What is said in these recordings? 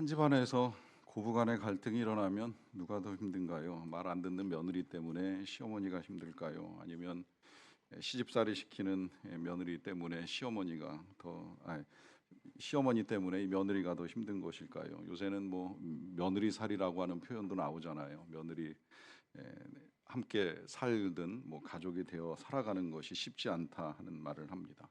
한 집안에서 고부간의 갈등이 일어나면 누가 더 힘든가요? 말 안 듣는 며느리 때문에 시어머니가 힘들까요? 아니면 시집살이 시키는 며느리 때문에 시어머니가 더 아니, 시어머니 때문에 이 며느리가 더 힘든 것일까요? 요새는 뭐 며느리 살이라고 하는 표현도 나오잖아요. 며느리 에, 함께 살든 뭐 가족이 되어 살아가는 것이 쉽지 않다 하는 말을 합니다.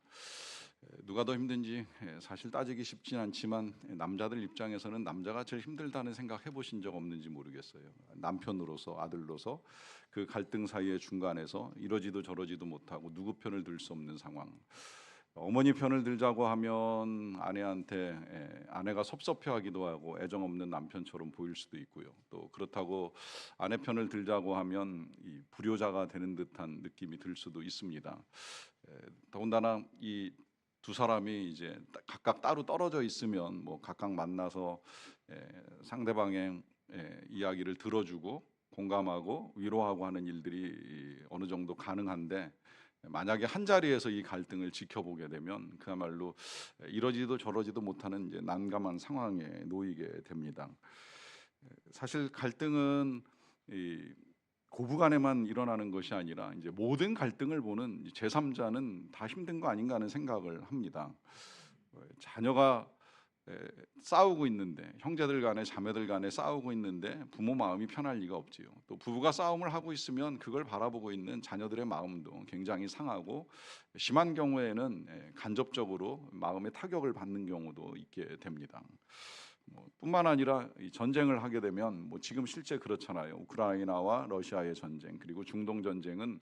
에, 누가 더 힘든지 에, 사실 따지기 쉽진 않지만 에, 남자들 입장에서는 남자가 제일 힘들다는 생각 해보신 적 없는지 모르겠어요. 남편으로서 아들로서 그 갈등 사이의 중간에서 이러지도 저러지도 못하고 누구 편을 들 수 없는 상황. 어머니 편을 들자고 하면 아내한테 에, 아내가 섭섭해하기도 하고 애정 없는 남편처럼 보일 수도 있고요. 또 그렇다고 아내 편을 들자고 하면 이 불효자가 되는 듯한 느낌이 들 수도 있습니다. 에, 더군다나 이 두 사람이 이제 따- 각각 따로 떨어져 있으면 뭐 각각 만나서 에, 상대방의 에, 이야기를 들어주고 공감하고 위로하고 하는 일들이 이, 어느 정도 가능한데 만약에 한 자리에서 이 갈등을 지켜보게 되면 그야말로 이러지도 저러지도 못하는 이제 난감한 상황에 놓이게 됩니다. 사실 갈등은 이 고부간에만 일어나는 것이 아니라 이제 모든 갈등을 보는 제3자는 다 힘든 거 아닌가 하는 생각을 합니다. 자녀가 에, 싸우고 있는데 형제들 간에 자매들 간에 싸우고 있는데 부모 마음이 편할 리가 없지요. 또 부부가 싸움을 하고 있으면 그걸 바라보고 있는 자녀들의 마음도 굉장히 상하고 심한 경우에는 에, 간접적으로 마음의 타격을 받는 경우도 있게 됩니다. 뭐, 뿐만 아니라 이 전쟁을 하게 되면 뭐 지금 실제 그렇잖아요. 우크라이나와 러시아의 전쟁 그리고 중동 전쟁은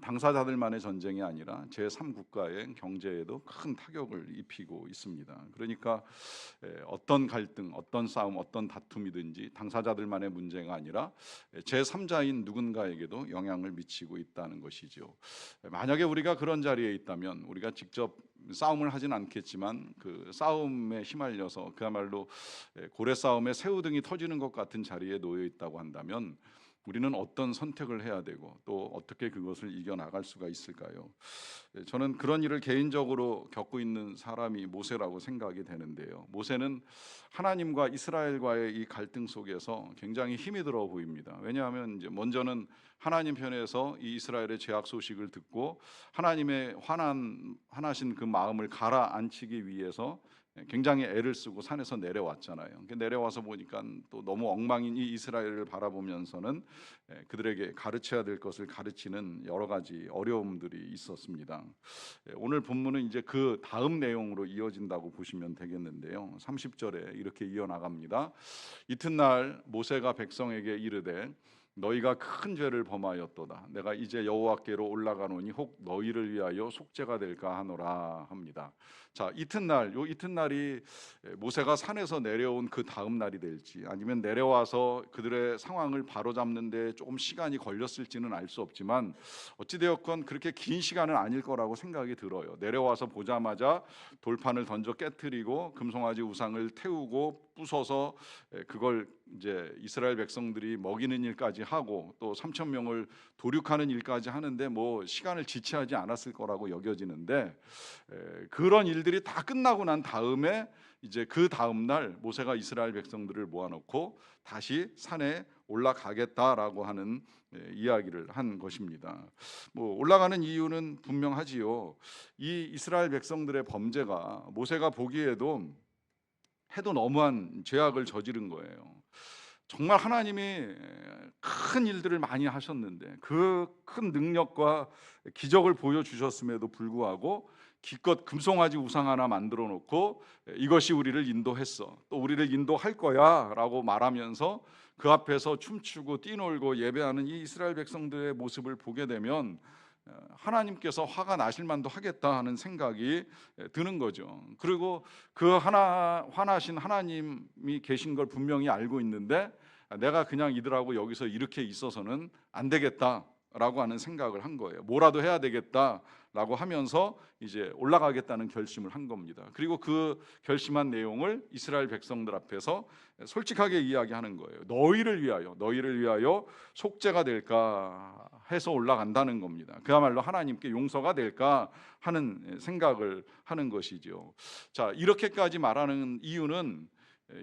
당사자들만의 전쟁이 아니라 제3 국가의 경제에도 큰 타격을 입히고 있습니다. 그러니까 에, 어떤 갈등, 어떤 싸움, 어떤 다툼이든지 당사자들만의 문제가 아니라 제3자인 누군가에게도 영향을 미치고 있다는 것이죠. 만약에 우리가 그런 자리에 있다면 우리가 직접 싸움을 하진 않겠지만 그 싸움에 휘말려서 그야말로 에, 고래 싸움에 새우등이 터지는 것 같은 자리에 놓여 있다고 한다면 우리는 어떤 선택을 해야 되고 또 어떻게 그것을 이겨 나갈 수가 있을까요? 예, 저는 그런 일을 개인적으로 겪고 있는 사람이 모세라고 생각이 되는데요. 모세는 하나님과 이스라엘과의 이 갈등 속에서 굉장히 힘이 들어 보입니다. 왜냐하면 이제 먼저는 하나님 편에서 이 이스라엘의 죄악 소식을 듣고 하나님의 화난 화나신 그 마음을 가라앉히기 위해서 굉장히 애를 쓰고 산에서 내려왔잖아요. 그 내려와서 보니까 또 너무 엉망인 이 이스라엘을 바라보면서는 예, 그들에게 가르쳐야 될 것을 가르치는 여러 가지 어려움들이 있었습니다. 예, 오늘 본문은 이제 그 다음 내용으로 이어진다고 보시면 되겠는데요. 30절에 이렇게 이어나갑니다. 이튿날 모세가 백성에게 이르되 너희가 큰 죄를 범하였도다. 내가 이제 여호와께로 올라가노니 혹 너희를 위하여 속죄가 될까 하노라 합니다. 자 이튿날 요 이튿날이 모세가 산에서 내려온 그 다음 날이 될지 아니면 내려와서 그들의 상황을 바로잡는데 조금 시간이 걸렸을지는 알 수 없지만 어찌되었건 그렇게 긴 시간은 아닐 거라고 생각이 들어요. 내려와서 보자마자 돌판을 던져 깨뜨리고 금송아지 우상을 태우고 부숴서 그걸 이제 이스라엘 백성들이 먹이는 일까지 하고 또 3천 명을 도륙하는 일까지 하는데 뭐 시간을 지체하지 않았을 거라고 여겨지는데 에, 그런 일들이 다 끝나고 난 다음에 이제 그 다음 날 모세가 이스라엘 백성들을 모아놓고 다시 산에 올라가겠다라고 하는 에, 이야기를 한 것입니다. 뭐 올라가는 이유는 분명하지요. 이 이스라엘 백성들의 범죄가 모세가 보기에도 해도 너무한 죄악을 저지른 거예요. 정말 하나님이 큰 일들을 많이 하셨는데 그 큰 능력과 기적을 보여주셨음에도 불구하고 기껏 금송아지 우상 하나 만들어 놓고 이것이 우리를 인도했어 또 우리를 인도할 거야 라고 말하면서 그 앞에서 춤추고 뛰놀고 예배하는 이 이스라엘 백성들의 모습을 보게 되면 어, 하나님께서 화가 나실 만도 하겠다 하는 생각이 드는 거죠. 그리고 그 하나 화나신 하나님이 계신 걸 분명히 알고 있는데 내가 그냥 이들하고 여기서 이렇게 있어서는 안 되겠다라고 하는 생각을 한 거예요. 뭐라도 해야 되겠다라고 하면서 이제 올라가겠다는 결심을 한 겁니다. 그리고 그 결심한 내용을 이스라엘 백성들 앞에서 솔직하게 이야기하는 거예요. 너희를 위하여, 너희를 위하여 속죄가 될까 해서 올라간다는 겁니다. 그야말로 하나님께 용서가 될까 하는 생각을 하는 것이죠. 자, 이렇게까지 말하는 이유는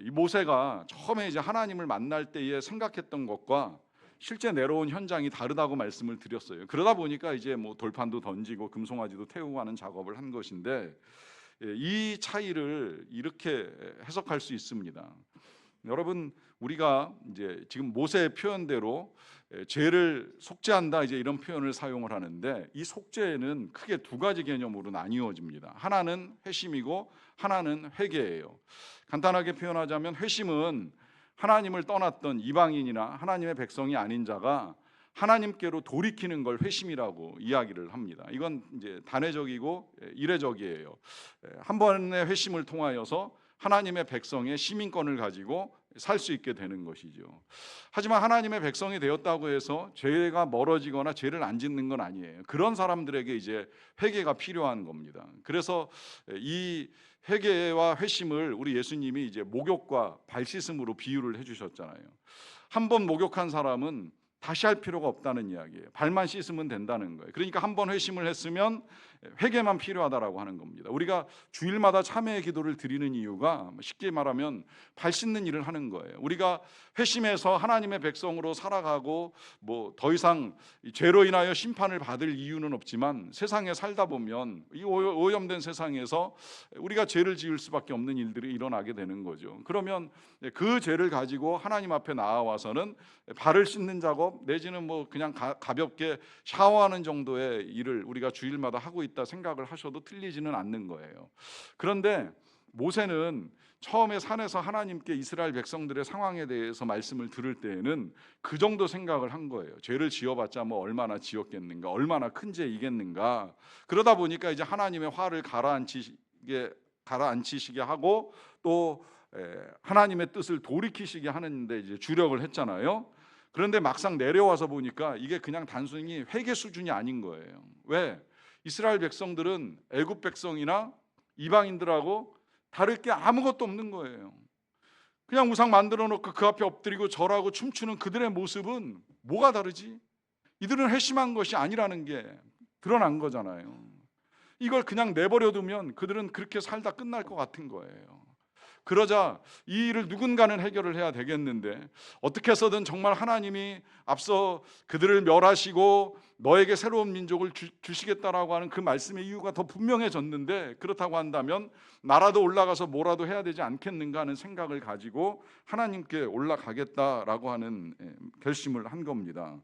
이 모세가 처음에 이제 하나님을 만날 때에 생각했던 것과 실제 내려온 현장이 다르다고 말씀을 드렸어요. 그러다 보니까 이제 뭐 돌판도 던지고 금송아지도 태우고 하는 작업을 한 것인데 예, 이 차이를 이렇게 해석할 수 있습니다. 여러분 우리가 이제 지금 모세의 표현대로 에, 죄를 속죄한다 이제 이런 표현을 사용을 하는데 이 속죄는 크게 두 가지 개념으로 나뉘어집니다. 하나는 회심이고 하나는 회개예요. 간단하게 표현하자면 회심은 하나님을 떠났던 이방인이나 하나님의 백성이 아닌 자가 하나님께로 돌이키는 걸 회심이라고 이야기를 합니다. 이건 이제 단회적이고 예, 이례적이에요. 예, 한 번의 회심을 통하여서 하나님의 백성의 시민권을 가지고 살 수 있게 되는 것이죠. 하지만 하나님의 백성이 되었다고 해서 죄가 멀어지거나 죄를 안 짓는 건 아니에요. 그런 사람들에게 이제 회개가 필요한 겁니다. 그래서 이 회개와 회심을 우리 예수님이 이제 목욕과 발 씻음으로 비유를 해 주셨잖아요. 한 번 목욕한 사람은 다시 할 필요가 없다는 이야기예요. 발만 씻으면 된다는 거예요. 그러니까 한 번 회심을 했으면 회개만 필요하다라고 하는 겁니다. 우리가 주일마다 참회의 기도를 드리는 이유가 쉽게 말하면 발 씻는 일을 하는 거예요. 우리가 회심해서 하나님의 백성으로 살아가고 뭐 더 이상 이 죄로 인하여 심판을 받을 이유는 없지만 세상에 살다 보면 이 오- 오염된 세상에서 우리가 죄를 지을 수밖에 없는 일들이 일어나게 되는 거죠. 그러면 그 죄를 가지고 하나님 앞에 나와서는 발을 씻는 작업 내지는 뭐 그냥 가, 가볍게 샤워하는 정도의 일을 우리가 주일마다 하고 있다 생각을 하셔도 틀리지는 않는 거예요. 그런데 모세는 처음에 산에서 하나님께 이스라엘 백성들의 상황에 대해서 말씀을 들을 때에는 그 정도 생각을 한 거예요. 죄를 지어봤자 뭐 얼마나 지었겠는가, 얼마나 큰 죄이겠는가. 그러다 보니까 이제 하나님의 화를 가라앉히게 가라앉히시게 하고 또 에, 하나님의 뜻을 돌이키시게 하는데 이제 주력을 했잖아요. 그런데 막상 내려와서 보니까 이게 그냥 단순히 회개 수준이 아닌 거예요. 왜? 이스라엘 백성들은 애굽 백성이나 이방인들하고 다를 게 아무것도 없는 거예요. 그냥 우상 만들어 놓고 그 앞에 엎드리고 절하고 춤추는 그들의 모습은 뭐가 다르지? 이들은 회심한 것이 아니라는 게 드러난 거잖아요. 이걸 그냥 내버려 두면 그들은 그렇게 살다 끝날 것 같은 거예요. 그러자 이 일을 누군가는 해결을 해야 되겠는데 어떻게 해서든 정말 하나님이 앞서 그들을 멸하시고 너에게 새로운 민족을 주, 주시겠다라고 하는 그 말씀의 이유가 더 분명해졌는데 그렇다고 한다면 나라도 올라가서 뭐라도 해야 되지 않겠는가 하는 생각을 가지고 하나님께 올라가겠다라고 하는 예, 결심을 한 겁니다.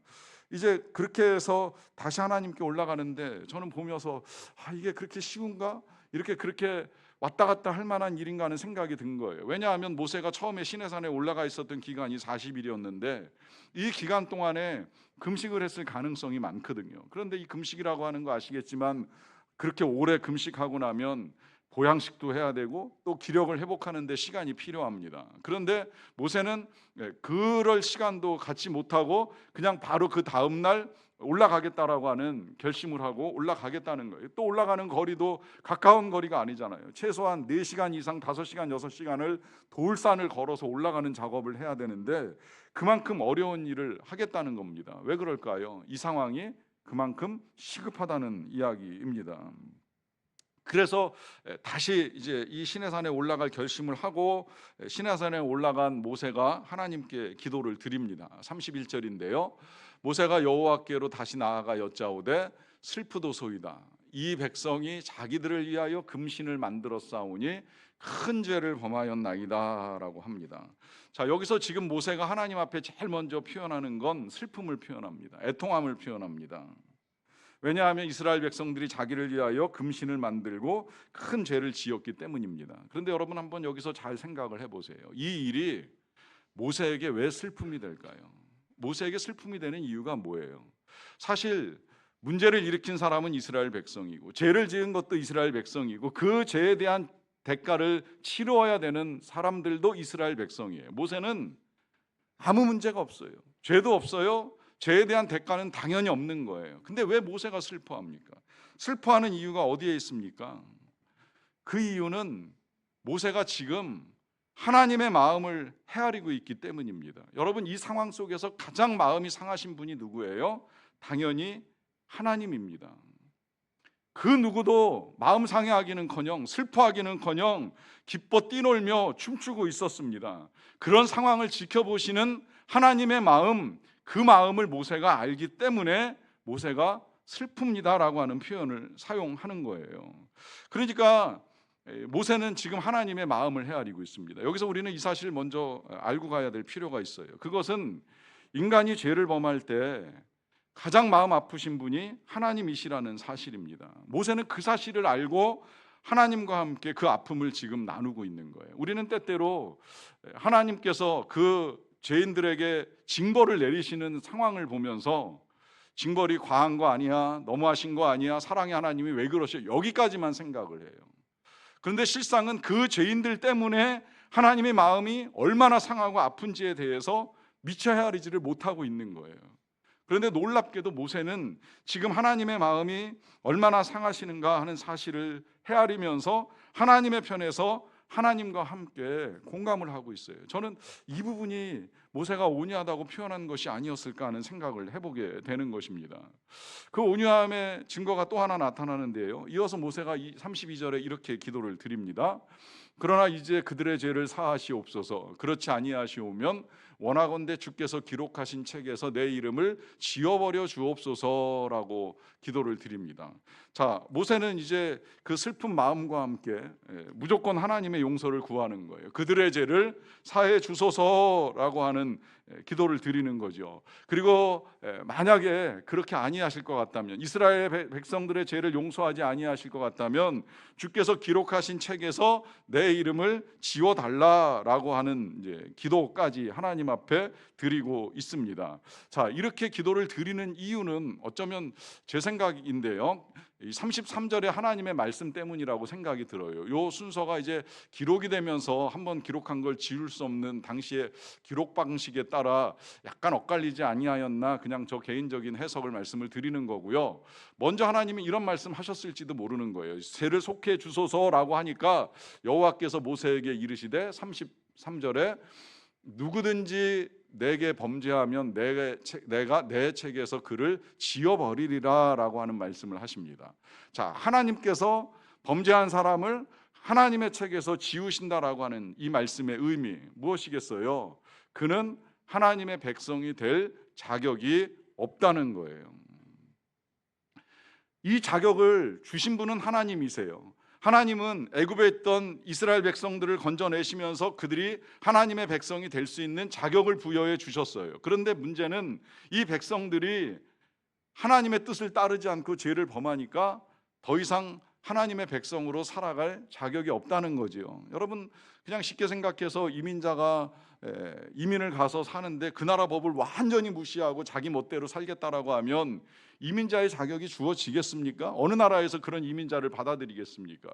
이제 그렇게 해서 다시 하나님께 올라가는데 저는 보면서 아 이게 그렇게 쉬운가? 이렇게 그렇게 왔다 갔다 할 만한 일인가 하는 생각이 든 거예요. 왜냐하면 모세가 처음에 시내산에 올라가 있었던 기간이 40일이었는데 이 기간 동안에 금식을 했을 가능성이 많거든요. 그런데 이 금식이라고 하는 거 아시겠지만 그렇게 오래 금식하고 나면 보양식도 해야 되고 또 기력을 회복하는 데 시간이 필요합니다. 그런데 모세는 예, 그럴 시간도 갖지 못하고 그냥 바로 그 다음 날 올라가겠다라고 하는 결심을 하고 올라가겠다는 거예요. 또 올라가는 거리도 가까운 거리가 아니잖아요. 최소한 4시간 이상 5시간 6시간을 돌산을 걸어서 올라가는 작업을 해야 되는데 그만큼 어려운 일을 하겠다는 겁니다. 왜 그럴까요? 이 상황이 그만큼 시급하다는 이야기입니다. 그래서 다시 이제 이 시내산에 올라갈 결심을 하고 시내산에 올라간 모세가 하나님께 기도를 드립니다. 31절인데요. 모세가 여호와께로 다시 나아가 여짜오되 슬프도소이다. 이 백성이 자기들을 위하여 금신을 만들어 싸우니 큰 죄를 범하였나이다라고 합니다. 자, 여기서 지금 모세가 하나님 앞에 제일 먼저 표현하는 건 슬픔을 표현합니다. 애통함을 표현합니다. 왜냐하면 이스라엘 백성들이 자기를 위하여 금신을 만들고 큰 죄를 지었기 때문입니다. 그런데 여러분 한번 여기서 잘 생각을 해 보세요. 이 일이 모세에게 왜 슬픔이 될까요? 모세에게 슬픔이 되는 이유가 뭐예요? 사실 문제를 일으킨 사람은 이스라엘 백성이고 죄를 지은 것도 이스라엘 백성이고 그 죄에 대한 대가를 치러야 되는 사람들도 이스라엘 백성이에요. 모세는 아무 문제가 없어요. 죄도 없어요. 죄에 대한 대가는 당연히 없는 거예요. 근데 왜 모세가 슬퍼합니까? 슬퍼하는 이유가 어디에 있습니까? 그 이유는 모세가 지금 하나님의 마음을 헤아리고 있기 때문입니다. 여러분 이 상황 속에서 가장 마음이 상하신 분이 누구예요? 당연히 하나님입니다. 그 누구도 마음 상해하기는커녕 슬퍼하기는커녕 기뻐 뛰놀며 춤추고 있었습니다. 그런 상황을 지켜보시는 하나님의 마음, 그 마음을 모세가 알기 때문에 모세가 슬픕니다라고 하는 표현을 사용하는 거예요. 그러니까 모세는 지금 하나님의 마음을 헤아리고 있습니다. 여기서 우리는 이 사실을 먼저 알고 가야 될 필요가 있어요. 그것은 인간이 죄를 범할 때 가장 마음 아프신 분이 하나님이시라는 사실입니다. 모세는 그 사실을 알고 하나님과 함께 그 아픔을 지금 나누고 있는 거예요. 우리는 때때로 하나님께서 그 죄인들에게 징벌을 내리시는 상황을 보면서 징벌이 과한 거 아니야, 너무하신 거 아니야, 사랑의 하나님이 왜 그러셔? 여기까지만 생각을 해요. 그런데 실상은 그 죄인들 때문에 하나님의 마음이 얼마나 상하고 아픈지에 대해서 미처 헤아리지를 못하고 있는 거예요. 그런데 놀랍게도 모세는 지금 하나님의 마음이 얼마나 상하시는가 하는 사실을 헤아리면서 하나님의 편에서 하나님과 함께 공감을 하고 있어요. 저는 이 부분이 모세가 온유하다고 표현한 것이 아니었을까 하는 생각을 해보게 되는 것입니다. 그 온유함의 증거가 또 하나 나타나는데요. 이어서 모세가 32절에 이렇게 기도를 드립니다. 그러나 이제 그들의 죄를 사하시옵소서. 그렇지 아니하시오면 원하건대 주께서 기록하신 책에서 내 이름을 지워버려 주옵소서라고 기도를 드립니다. 자, 모세는 이제 그 슬픈 마음과 함께 예, 무조건 하나님의 용서를 구하는 거예요. 그들의 죄를 사해 주소서라고 하는 예, 기도를 드리는 거죠. 그리고 예, 만약에 그렇게 아니하실 것 같다면 이스라엘 백성들의 죄를 용서하지 아니하실 것 같다면 주께서 기록하신 책에서 내 이름을 지워 달라라고 하는 이제 기도까지 하나님 앞에 드리고 있습니다. 자, 이렇게 기도를 드리는 이유는 어쩌면 제 생각인데요. 33절의 하나님의 말씀 때문이라고 생각이 들어요. 요 순서가 이제 기록이 되면서 한번 기록한 걸 지울 수 없는 당시의 기록 방식에 따라 약간 엇갈리지 아니하였나 그냥 저 개인적인 해석을 말씀을 드리는 거고요. 먼저 하나님이 이런 말씀 하셨을지도 모르는 거예요. 세를 속해 주소서라고 하니까 여호와께서 모세에게 이르시되 33절에 누구든지 내게 범죄하면 내게, 내가 내 책에서 그를 지워버리리라라고 하는 말씀을 하십니다. 자, 하나님께서 범죄한 사람을 하나님의 책에서 지우신다라고 하는 이 말씀의 의미 무엇이겠어요? 그는 하나님의 백성이 될 자격이 없다는 거예요. 이 자격을 주신 분은 하나님이세요. 하나님은 애굽에 있던 이스라엘 백성들을 건져내시면서 그들이 하나님의 백성이 될 수 있는 자격을 부여해 주셨어요. 그런데 문제는 이 백성들이 하나님의 뜻을 따르지 않고 죄를 범하니까 더 이상 하나님의 백성으로 살아갈 자격이 없다는 거지요. 여러분 그냥 쉽게 생각해서 이민자가 이민을 가서 사는데 그 나라 법을 완전히 무시하고 자기 멋대로 살겠다라고 하면 이민자의 자격이 주어지겠습니까? 어느 나라에서 그런 이민자를 받아들이겠습니까?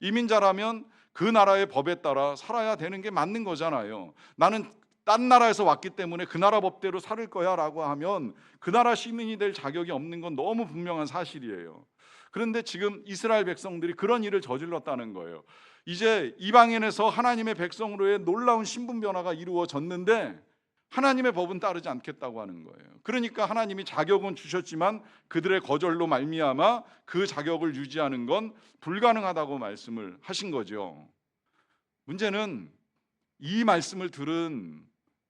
이민자라면 그 나라의 법에 따라 살아야 되는 게 맞는 거잖아요. 나는 딴 나라에서 왔기 때문에 그 나라 법대로 살을 거야라고 하면 그 나라 시민이 될 자격이 없는 건 너무 분명한 사실이에요. 그런데 지금 이스라엘 백성들이 그런 일을 저질렀다는 거예요. 이제 이방인에서 하나님의 백성으로의 놀라운 신분 변화가 이루어졌는데 하나님의 법은 따르지 않겠다고 하는 거예요. 그러니까 하나님이 자격은 주셨지만 그들의 거절로 말미암아 그 자격을 유지하는 건 불가능하다고 말씀을 하신 거죠. 문제는 이 말씀을 들은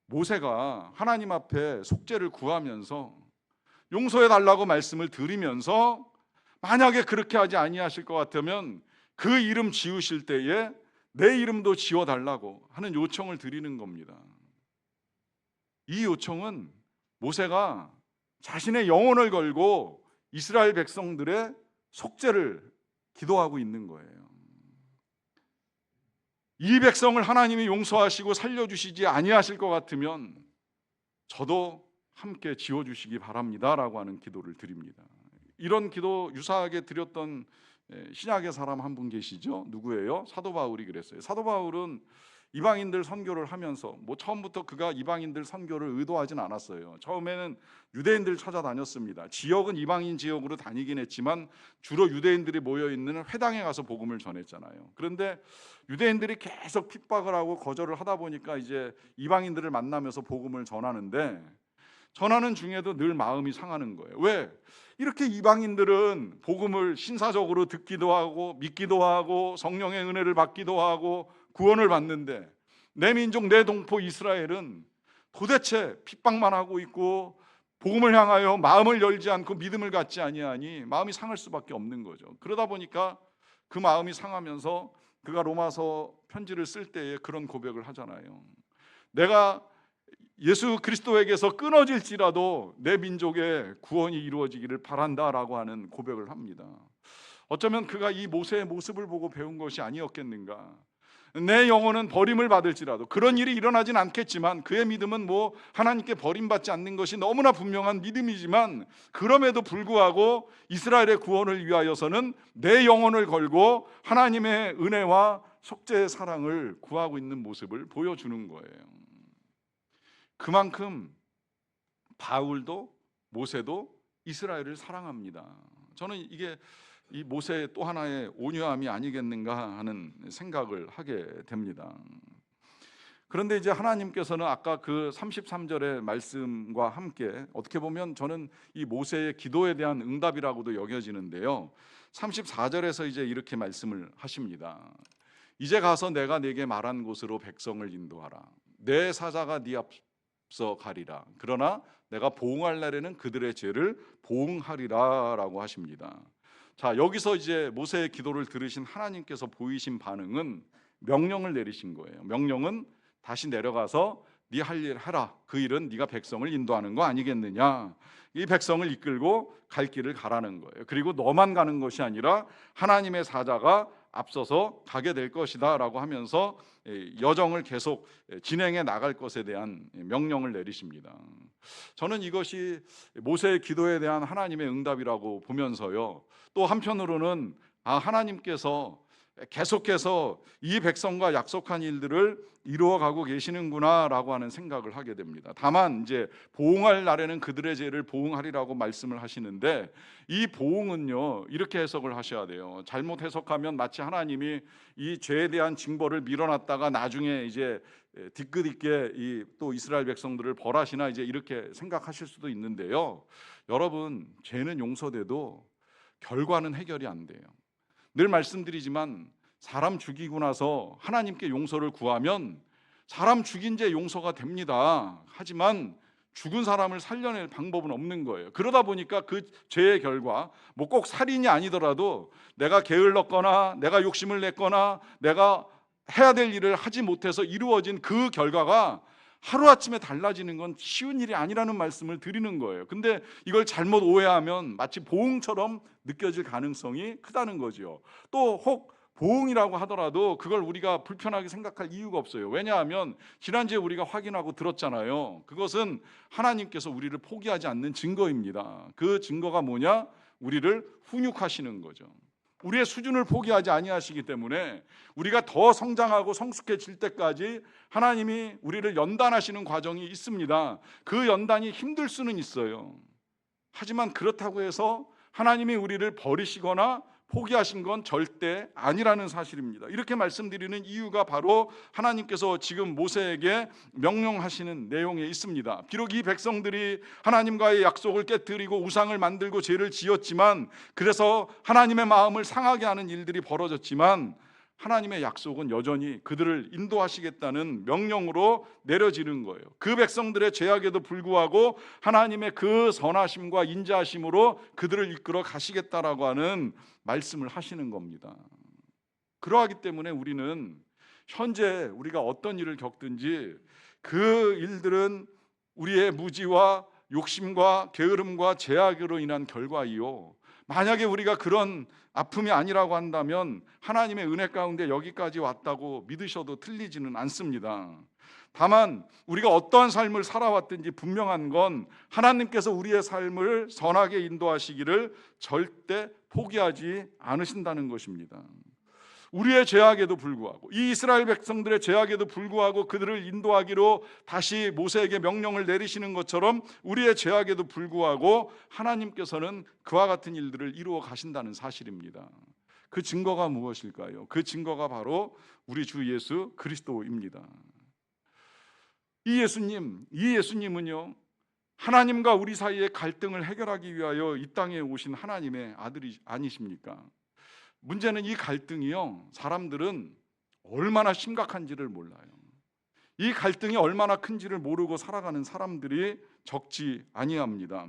모세가 하나님 앞에 속죄를 구하면서 용서해 달라고 말씀을 드리면서 만약에 그렇게 하지 아니하실 것 같으면 그 이름 지우실 때에 내 이름도 지워 달라고 하는 요청을 드리는 겁니다. 이 요청은 모세가 자신의 영혼을 걸고 이스라엘 백성들의 속죄를 기도하고 있는 거예요. 이 백성을 하나님이 용서하시고 살려주시지 아니하실 것 같으면 저도 함께 지워주시기 바랍니다라고 하는 기도를 드립니다. 이런 기도 유사하게 드렸던 신약의 사람 한 분 계시죠? 누구예요? 사도 바울이 그랬어요. 사도 바울은 이방인들 선교를 하면서 뭐 처음부터 그가 이방인들 선교를 의도하진 않았어요. 처음에는 유대인들 찾아다녔습니다. 지역은 이방인 지역으로 다니긴 했지만 주로 유대인들이 모여 있는 회당에 가서 복음을 전했잖아요. 그런데 유대인들이 계속 핍박을 하고 거절을 하다 보니까 이제 이방인들을 만나면서 복음을 전하는데 전하는 중에도 늘 마음이 상하는 거예요. 왜? 이렇게 이방인들은 복음을 신사적으로 듣기도 하고 믿기도 하고 성령의 은혜를 받기도 하고 구원을 받는데 내 민족 내 동포 이스라엘은 도대체 핍박만 하고 있고 복음을 향하여 마음을 열지 않고 믿음을 갖지 아니하니 마음이 상할 수밖에 없는 거죠. 그러다 보니까 그 마음이 상하면서 그가 로마서 편지를 쓸 때에 그런 고백을 하잖아요. 내가 예수 그리스도에게서 끊어질지라도 내 민족의 구원이 이루어지기를 바란다라고 하는 고백을 합니다. 어쩌면 그가 이 모세의 모습을 보고 배운 것이 아니었겠는가? 내 영혼은 버림을 받을지라도 그런 일이 일어나진 않겠지만 그의 믿음은 뭐 하나님께 버림받지 않는 것이 너무나 분명한 믿음이지만 그럼에도 불구하고 이스라엘의 구원을 위하여서는 내 영혼을 걸고 하나님의 은혜와 속죄의 사랑을 구하고 있는 모습을 보여주는 거예요. 그만큼 바울도 모세도 이스라엘을 사랑합니다. 저는 이게 이 모세의 또 하나의 온유함이 아니겠는가 하는 생각을 하게 됩니다. 그런데 이제 하나님께서는 아까 그 33절의 말씀과 함께 어떻게 보면 저는 이 모세의 기도에 대한 응답이라고도 여겨지는데요. 34절에서 이제 이렇게 말씀을 하십니다. 이제 가서 내가 네게 말한 곳으로 백성을 인도하라. 내 사자가 네 앞 서 가리라. 그러나 내가 보응할 날에는 그들의 죄를 보응하리라라고 하십니다. 자, 여기서 이제 모세의 기도를 들으신 하나님께서 보이신 반응은 명령을 내리신 거예요. 명령은 다시 내려가서 네 할일 해라. 그 일은 네가 백성을 인도하는 거 아니겠느냐? 이 백성을 이끌고 갈 길을 가라는 거예요. 그리고 너만 가는 것이 아니라 하나님의 사자가 앞서서 가게 될 것이다라고 하면서 여정을 계속 진행해 나갈 것에 대한 명령을 내리십니다. 저는 이것이 모세의 기도에 대한 하나님의 응답이라고 보면서요. 또 한편으로는 아 하나님께서 계속해서 이 백성과 약속한 일들을 이루어가고 계시는구나라고 하는 생각을 하게 됩니다. 다만 이제 보응할 날에는 그들의 죄를 보응하리라고 말씀을 하시는데 이 보응은요 이렇게 해석을 하셔야 돼요. 잘못 해석하면 마치 하나님이 이 죄에 대한 징벌을 밀어놨다가 나중에 이제 뒤끝 있게 이 또 이스라엘 백성들을 벌하시나 이제 이렇게 생각하실 수도 있는데요. 여러분 죄는 용서돼도 결과는 해결이 안 돼요. 늘 말씀드리지만 사람 죽이고 나서 하나님께 용서를 구하면 사람 죽인 죄 용서가 됩니다. 하지만 죽은 사람을 살려낼 방법은 없는 거예요. 그러다 보니까 그 죄의 결과, 뭐 꼭 살인이 아니더라도 내가 게을렀거나 내가 욕심을 냈거나 내가 해야 될 일을 하지 못해서 이루어진 그 결과가 하루아침에 달라지는 건 쉬운 일이 아니라는 말씀을 드리는 거예요. 근데 이걸 잘못 오해하면 마치 보응처럼 느껴질 가능성이 크다는 거죠. 또혹 보응이라고 하더라도 그걸 우리가 불편하게 생각할 이유가 없어요. 왜냐하면 지난주에 우리가 확인하고 들었잖아요. 그것은 하나님께서 우리를 포기하지 않는 증거입니다. 그 증거가 뭐냐? 우리를 훈육하시는 거죠. 우리의 수준을 포기하지 아니하시기 때문에 우리가 더 성장하고 성숙해질 때까지 하나님이 우리를 연단하시는 과정이 있습니다. 그 연단이 힘들 수는 있어요. 하지만 그렇다고 해서 하나님이 우리를 버리시거나 포기하신 건 절대 아니라는 사실입니다. 이렇게 말씀드리는 이유가 바로 하나님께서 지금 모세에게 명령하시는 내용에 있습니다. 비록 이 백성들이 하나님과의 약속을 깨뜨리고 우상을 만들고 죄를 지었지만 그래서 하나님의 마음을 상하게 하는 일들이 벌어졌지만 하나님의 약속은 여전히 그들을 인도하시겠다는 명령으로 내려지는 거예요. 그 백성들의 죄악에도 불구하고 하나님의 그 선하심과 인자하심으로 그들을 이끌어 가시겠다라고 하는 말씀을 하시는 겁니다. 그러하기 때문에 우리는 현재 우리가 어떤 일을 겪든지 그 일들은 우리의 무지와 욕심과 게으름과 제약으로 인한 결과이요. 만약에 우리가 그런 아픔이 아니라고 한다면 하나님의 은혜 가운데 여기까지 왔다고 믿으셔도 틀리지는 않습니다. 다만 우리가 어떠한 삶을 살아왔든지 분명한 건 하나님께서 우리의 삶을 선하게 인도하시기를 절대 포기하지 않으신다는 것입니다. 우리의 죄악에도 불구하고 이 이스라엘 백성들의 죄악에도 불구하고 그들을 인도하기로 다시 모세에게 명령을 내리시는 것처럼 우리의 죄악에도 불구하고 하나님께서는 그와 같은 일들을 이루어 가신다는 사실입니다. 그 증거가 무엇일까요? 그 증거가 바로 우리 주 예수 그리스도입니다. 이 예수님, 이 예수님은요. 하나님과 우리 사이의 갈등을 해결하기 위하여 이 땅에 오신 하나님의 아들이 아니십니까? 문제는 이 갈등이요. 사람들은 얼마나 심각한지를 몰라요. 이 갈등이 얼마나 큰지를 모르고 살아가는 사람들이 적지 아니합니다.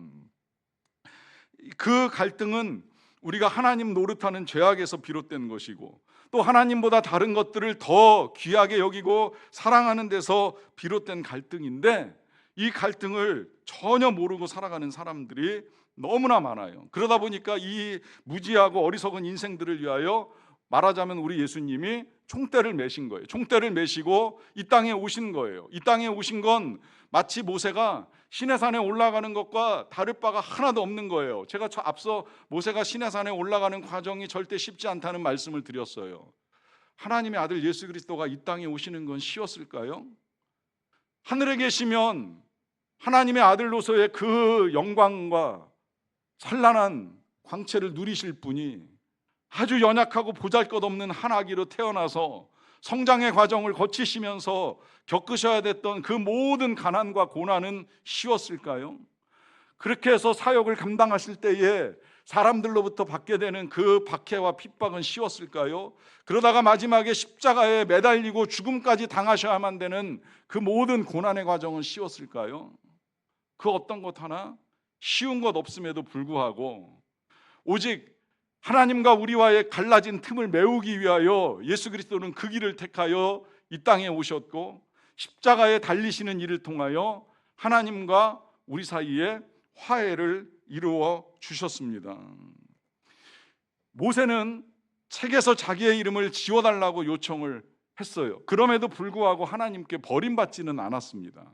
그 갈등은 우리가 하나님 노릇하는 죄악에서 비롯된 것이고 또 하나님보다 다른 것들을 더 귀하게 여기고 사랑하는 데서 비롯된 갈등인데 이 갈등을 전혀 모르고 살아가는 사람들이 너무나 많아요. 그러다 보니까 이 무지하고 어리석은 인생들을 위하여 말하자면 우리 예수님이 총대를 매신 거예요. 총대를 매시고 이 땅에 오신 거예요. 이 땅에 오신 건 마치 모세가 시내산에 올라가는 것과 다를 바가 하나도 없는 거예요. 제가 저 앞서 모세가 시내산에 올라가는 과정이 절대 쉽지 않다는 말씀을 드렸어요. 하나님의 아들 예수 그리스도가 이 땅에 오시는 건 쉬웠을까요? 하늘에 계시면 하나님의 아들로서의 그 영광과 찬란한 광채를 누리실 분이 아주 연약하고 보잘것없는 한 아기로 태어나서 성장의 과정을 거치시면서 겪으셔야 됐던 그 모든 가난과 고난은 쉬웠을까요? 그렇게 해서 사역을 감당하실 때에 사람들로부터 받게 되는 그 박해와 핍박은 쉬웠을까요? 그러다가 마지막에 십자가에 매달리고 죽음까지 당하셔야만 되는 그 모든 고난의 과정은 쉬웠을까요? 그 어떤 것 하나 쉬운 것 없음에도 불구하고 오직 하나님과 우리와의 갈라진 틈을 메우기 위하여 예수 그리스도는 그 길을 택하여 이 땅에 오셨고 십자가에 달리시는 일을 통하여 하나님과 우리 사이에 화해를 이루어 주셨습니다. 모세는 책에서 자기의 이름을 지워달라고 요청을 했어요. 그럼에도 불구하고 하나님께 버림받지는 않았습니다.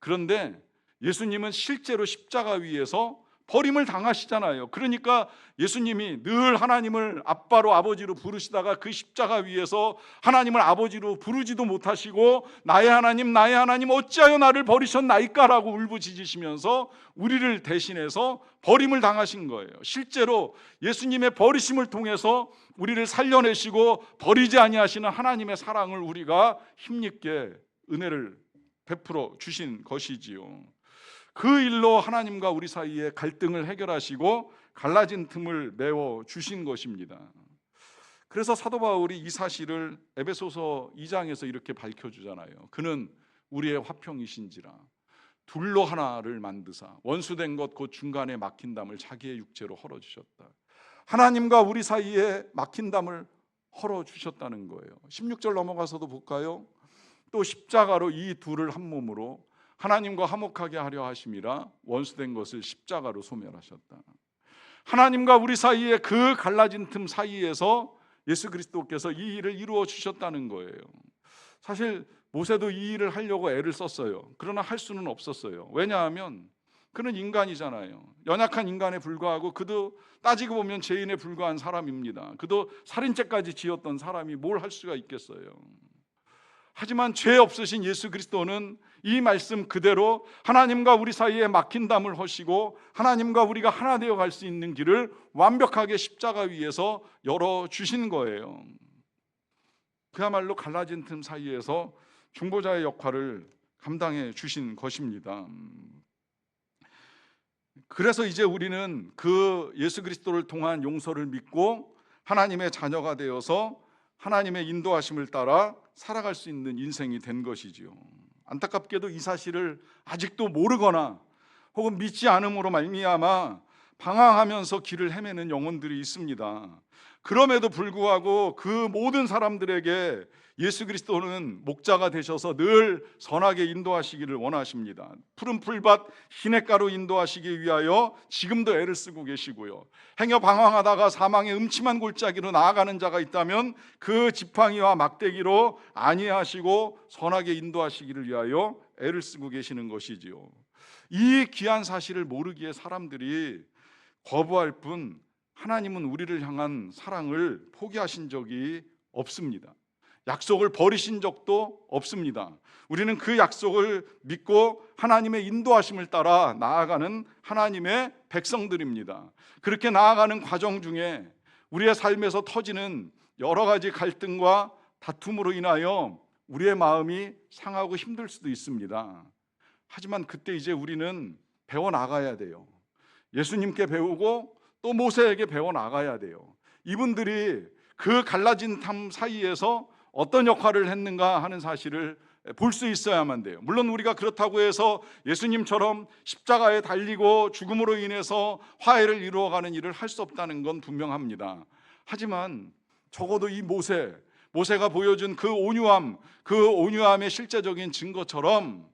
그런데 예수님은 실제로 십자가 위에서 버림을 당하시잖아요. 그러니까 예수님이 늘 하나님을 아빠로 아버지로 부르시다가 그 십자가 위에서 하나님을 아버지로 부르지도 못하시고 나의 하나님 나의 하나님 어찌하여 나를 버리셨나이까라고 울부짖으시면서 우리를 대신해서 버림을 당하신 거예요. 실제로 예수님의 버리심을 통해서 우리를 살려내시고 버리지 아니하시는 하나님의 사랑을 우리가 힘있게 은혜를 베풀어 주신 것이지요. 그 일로 하나님과 우리 사이의 갈등을 해결하시고 갈라진 틈을 메워 주신 것입니다. 그래서 사도 바울이 이 사실을 에베소서 2장에서 이렇게 밝혀 주잖아요. 그는 우리의 화평이신지라 둘로 하나를 만드사 원수된 것 곧 중간에 막힌 담을 자기의 육체로 헐어 주셨다. 하나님과 우리 사이에 막힌 담을 헐어 주셨다는 거예요. 16절 넘어가서도 볼까요? 또 십자가로 이 둘을 한 몸으로 하나님과 화목하게 하려 하심이라 원수된 것을 십자가로 소멸하셨다. 하나님과 우리 사이에 그 갈라진 틈 사이에서 예수 그리스도께서 이 일을 이루어 주셨다는 거예요. 사실 모세도 이 일을 하려고 애를 썼어요. 그러나 할 수는 없었어요. 왜냐하면 그는 인간이잖아요. 연약한 인간에 불과하고 그도 따지고 보면 죄인에 불과한 사람입니다. 그도 살인죄까지 지었던 사람이 뭘 할 수가 있겠어요. 하지만 죄 없으신 예수 그리스도는 이 말씀 그대로 하나님과 우리 사이에 막힌 담을 허시고 하나님과 우리가 하나 되어 갈 수 있는 길을 완벽하게 십자가 위에서 열어 주신 거예요. 그야말로 갈라진 틈 사이에서 중보자의 역할을 감당해 주신 것입니다. 그래서 이제 우리는 그 예수 그리스도를 통한 용서를 믿고 하나님의 자녀가 되어서 하나님의 인도하심을 따라 살아갈 수 있는 인생이 된 것이지요. 안타깝게도 이 사실을 아직도 모르거나 혹은 믿지 않음으로 말미암아 방황하면서 길을 헤매는 영혼들이 있습니다. 그럼에도 불구하고 그 모든 사람들에게 예수 그리스도는 목자가 되셔서 늘 선하게 인도하시기를 원하십니다. 푸른 풀밭 시냇가로 인도하시기 위하여 지금도 애를 쓰고 계시고요. 행여 방황하다가 사망의 음침한 골짜기로 나아가는 자가 있다면 그 지팡이와 막대기로 안위하시고 선하게 인도하시기를 위하여 애를 쓰고 계시는 것이지요. 이 귀한 사실을 모르기에 사람들이 거부할 뿐 하나님은 우리를 향한 사랑을 포기하신 적이 없습니다. 약속을 버리신 적도 없습니다. 우리는 그 약속을 믿고 하나님의 인도하심을 따라 나아가는 하나님의 백성들입니다. 그렇게 나아가는 과정 중에 우리의 삶에서 터지는 여러 가지 갈등과 다툼으로 인하여 우리의 마음이 상하고 힘들 수도 있습니다. 하지만 그때 이제 우리는 배워 나가야 돼요. 예수님께 배우고 또 모세에게 배워 나가야 돼요. 이분들이 그 갈라진 탐 사이에서 어떤 역할을 했는가 하는 사실을 볼 수 있어야만 돼요. 물론 우리가 그렇다고 해서 예수님처럼 십자가에 달리고 죽음으로 인해서 화해를 이루어가는 일을 할 수 없다는 건 분명합니다. 하지만 적어도 이 모세, 모세가 보여준 그 온유함, 그 온유함의 실제적인 증거처럼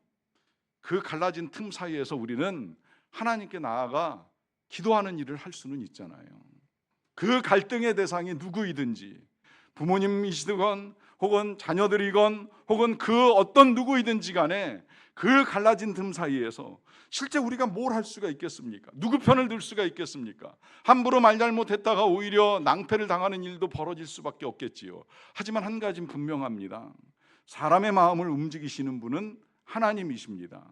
그 갈라진 틈 사이에서 우리는 하나님께 나아가 기도하는 일을 할 수는 있잖아요. 그 갈등의 대상이 누구이든지 부모님이시건 혹은 자녀들이건 혹은 그 어떤 누구이든지 간에 그 갈라진 틈 사이에서 실제 우리가 뭘 할 수가 있겠습니까? 누구 편을 들 수가 있겠습니까? 함부로 말 잘못했다가 오히려 낭패를 당하는 일도 벌어질 수밖에 없겠지요. 하지만 한 가지는 분명합니다. 사람의 마음을 움직이시는 분은 하나님이십니다.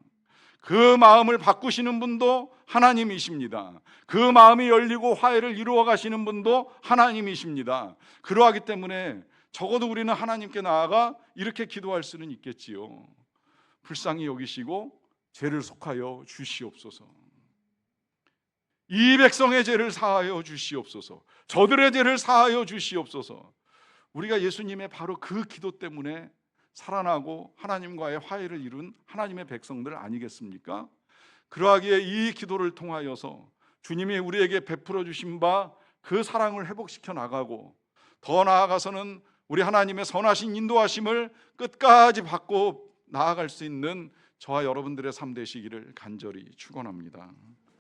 그 마음을 바꾸시는 분도 하나님이십니다. 그 마음이 열리고 화해를 이루어 가시는 분도 하나님이십니다. 그러하기 때문에 적어도 우리는 하나님께 나아가 이렇게 기도할 수는 있겠지요. 불쌍히 여기시고 죄를 속하여 주시옵소서. 이 백성의 죄를 사하여 주시옵소서. 저들의 죄를 사하여 주시옵소서. 우리가 예수님의 바로 그 기도 때문에 살아나고 하나님과의 화해를 이룬 하나님의 백성들 아니겠습니까? 그러하기에 이 기도를 통하여서 주님이 우리에게 베풀어 주신 바 그 사랑을 회복시켜 나가고 더 나아가서는 우리 하나님의 선하신 인도하심을 끝까지 받고 나아갈 수 있는 저와 여러분들의 삶 되시기를 간절히 축원합니다.